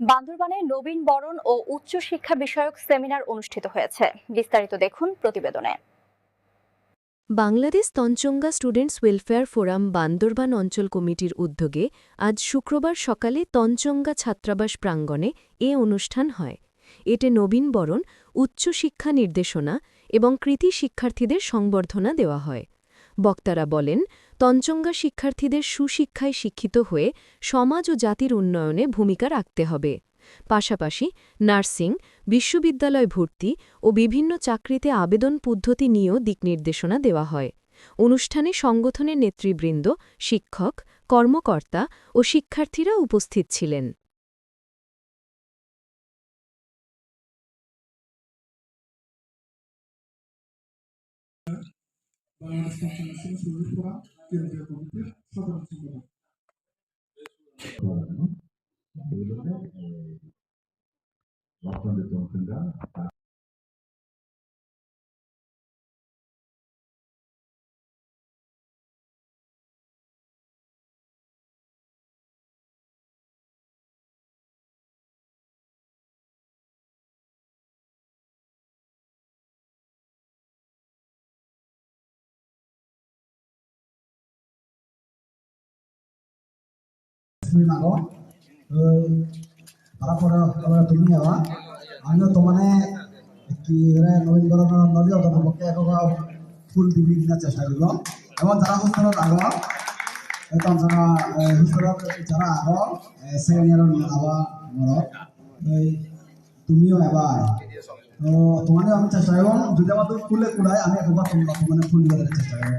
বান্দরবানে নবীন বরণ ও উচ্চ শিক্ষা বিষয়ক সেমিনার অনুষ্ঠিত হয়েছে। বিস্তারিত দেখুন প্রতিবেদনে। Bangladesh Tanchangya students welfare forum Bandarban অঞ্চল কমিটির উদ্যোগে আজ শুক্রবার সকালে তঞ্চঙ্গা ছাত্রাবাস প্রাঙ্গণে এ অনুষ্ঠান হয়। এতে নবীনবরণ উচ্চশিক্ষা নির্দেশনা এবং কৃতি শিক্ষার্থীদের সংবর্ধনা দেওয়া হয়। বক্তারা বলেন, তঞ্চঙ্গা শিক্ষার্থীদের সুশিক্ষায় শিক্ষিত হয়ে সমাজ ও জাতির উন্নয়নে ভূমিকা রাখতে হবে। পাশাপাশি নার্সিং, বিশ্ববিদ্যালয় ভর্তি ও বিভিন্ন চাকরিতে আবেদন পদ্ধতি নিয়েও দিকনির্দেশনা দেওয়া হয়। অনুষ্ঠানে সংগঠনের নেতৃবৃন্দ, শিক্ষক, কর্মকর্তা ও শিক্ষার্থীরা উপস্থিত ছিলেন। Waktu yang dituangkannya. আমিও তো মানে কি রে নবীন বরণ নদীও তো পক্ষে এক ফুল কিনা চেষ্টা করব। এবং যারা হুস্তর আগ এখন যারা হুস্তর যারা আগ সেকেন্ড ইয়ার আবা মর তুমিও এবার। তো তোমার আমি চেষ্টা করব। যদি আমার ফুলে কুড়ায়, আমি একবার তোমার মানে ফুল দিবার চেষ্টা করব।